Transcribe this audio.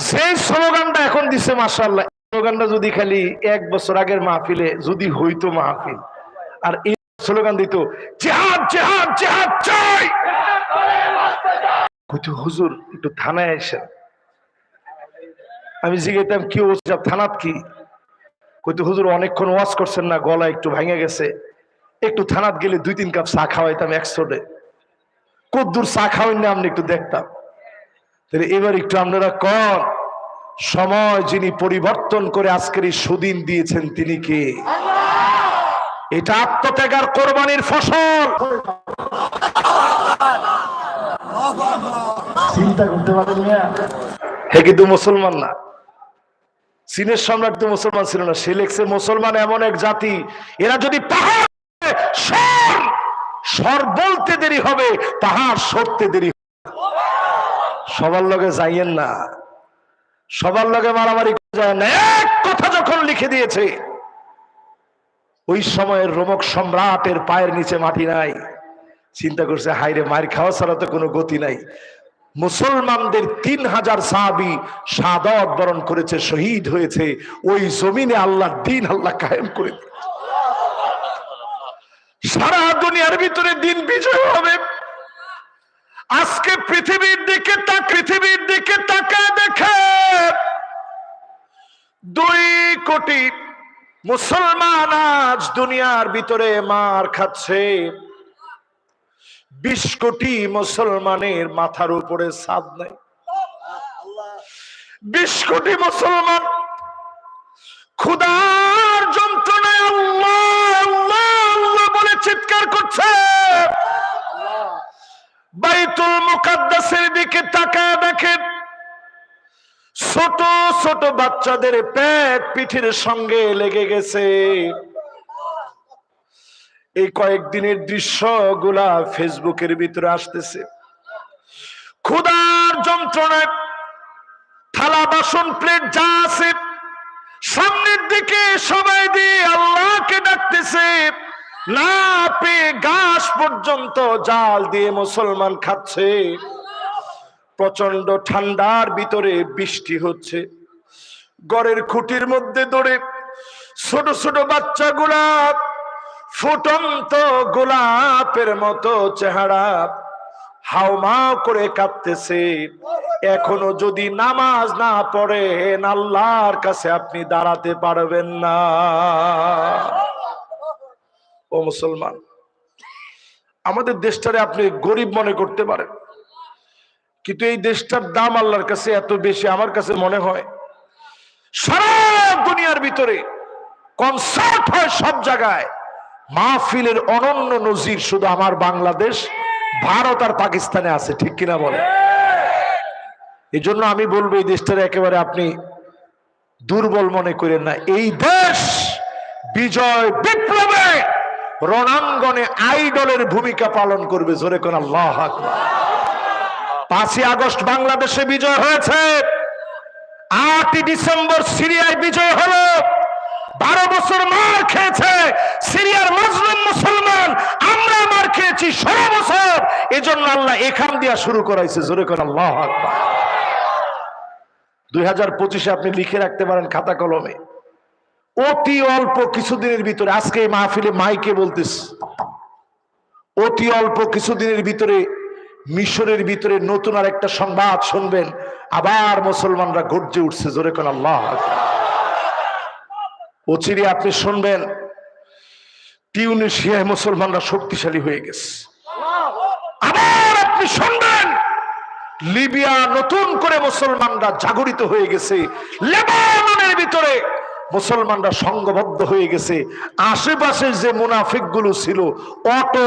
যে স্লোগানটা এখন দিছে মাসাল্লাহ স্লোগানটা যদি খালি এক বছর আগের মাহফিলে যদি হইতো মাহফিল, আর এই স্লোগান দিত হুজুর, একটু থানায় আসেন। আমি জিজ্ঞেতাম কি ওসব থানাত কি? কইতো, হুজুর, অনেকক্ষণ ওয়াজ করছেন না, গলা একটু ভেঙে গেছে। একটু থানাত গেলে দুই, তিন কাপ চা খাওয়াইতাম একশোটে কদ্দুর চা খাওয়াই না, আপনি একটু দেখতাম। তাহলে এবার একটু আপনারা কন। সময় যিনি পরিবর্তন করে আজকের এই সুদিন দিয়েছেন তিনি কে? এটা আত্মত্যাগার কোরবানির ফসল। চিন্তা করতে পারেন হে কিন্তু মুসলমান না। চীনের সম্রাট তো মুসলমান ছিল না। সে লেখছে মুসলমান এমন এক জাতি এরা যদি পাহাড় সর বলতে দেরি হবে পাহাড় সরতে দেরি। সবার লগে যাইয়েন না। সবার লগে মারামারি যায় না। এক কথা যখন লিখে দিয়েছে, ওই সময়ের রোমক সম্রাটের পায়ের নিচে মাটি নাই। চিন্তা করছে হাইরে মার খাওয়া ছাড়া তো কোনো গতি নাই। মুসলমানদের তিন হাজার সাহাবি সাদত বরণ করেছে, শহীদ হয়েছে। ওই জমিনে আল্লাহ দিন আল্লাহ কায়েম করে সারা দুনিয়ার ভিতরে দিন বিজয় হবে। আজকে পৃথিবীর দিকে তা, পৃথিবীর দিকে তাকে দেখে। দুই কোটি মুসলমান আজ দুনিয়ার ভিতরে মার খাচ্ছে। বিশ কোটি মুসলমানের মাথার উপরে সাদ নাই। বিশ কোটি মুসলমান ক্ষুদার যন্ত্রণায় আল্লাহ আল্লাহ আল্লাহ বলে চিৎকার করছে বাইতুল মুকাদ্দাসের দিকে তাকায় দেখেন ছোট ছোট বাচ্চাদের পেট পিঠের সঙ্গে লেগে গেছে। এই কয়েকদিনের দৃশ্যগুলা ফেসবুকের ভিতরে আসতেছে। ক্ষুদার যন্ত্রণায় থালা, বাসন, প্লেট যা আছে, সামনের দিকে সবাই দিয়ে ডাকতেছে না পেয়ে ঘাস পর্যন্ত জাল দিয়ে মুসলমান খাচ্ছে। প্রচণ্ড ঠান্ডার ভিতরে বৃষ্টি হচ্ছে। গড়ের খুঁটির মধ্যে দৌড়ে ছোট ছোট বাচ্চা গোলাপ ফুটন্ত গোলাপের মতো চেহারা হাওমা করে কাঁদতেছে। এখনও যদি নামাজ না পড়েন, আল্লাহর কাছে আপনি দাঁড়াতে পারবেন না। ও মুসলমান, আমাদের দেশটারে আপনি গরিব মনে করতে পারেন, কিন্তু এই দেশটার দাম আল্লাহর কাছে এত বেশি, আমার কাছে মনে হয় সারা দুনিয়ার ভিতরে কনসার্ট হয় সব জায়গায়, মাহফিলের অনন্য নজির শুধু আমার বাংলাদেশ, ভারত আর পাকিস্তানে আছে, ঠিক কিনা বলে? এই জন্য আমি বলব এই দেশটার একেবারে আপনি দুর্বল মনে করেন না, এই দেশ বিজয় বিপ্লবে রণাঙ্গনে আইডলের ভূমিকা পালন করবে, জোরে কোন আল্লাহ পাঁচই আগস্ট বাংলাদেশে বিজয় হয়েছে। আটই ডিসেম্বর সিরিয়ায় বিজয় হলো। বারো বছর মার খেয়েছে সিরিয়ার মুসলিম মুসলমান। আমরা মার খেয়েছি ষোলো বছর। এজন্য আল্লাহ এখান দিয়া শুরু করাইছে, জোরে কোন আল্লাহ দুই হাজার পঁচিশে আপনি লিখে রাখতে পারেন খাতা কলমে। অতি অল্প কিছুদিনের ভিতরে, আজকে মাহফিলে মাইকে বলতেছে, অতি অল্প কিছুদিনের ভিতরে, মিশরের ভিতরে নতুন আর একটা সংবাদ শুনবেন, আবার মুসলমানরা গর্জে উঠছে, জোরে কোন আল্লাহ অচিরে আপনি শুনবেন, টিউনিশিয়ায় মুসলমানরা শক্তিশালী হয়ে গেছে। আবার আপনি শুনবেন, লিবিয়া নতুন করে মুসলমানরা জাগরিত হয়ে গেছে, লেবাননের ভিতরে মুসলমানরা সংঘবদ্ধ হয়ে গেছে। আশেপাশে যে মুনাফিকগুলো ছিল অটো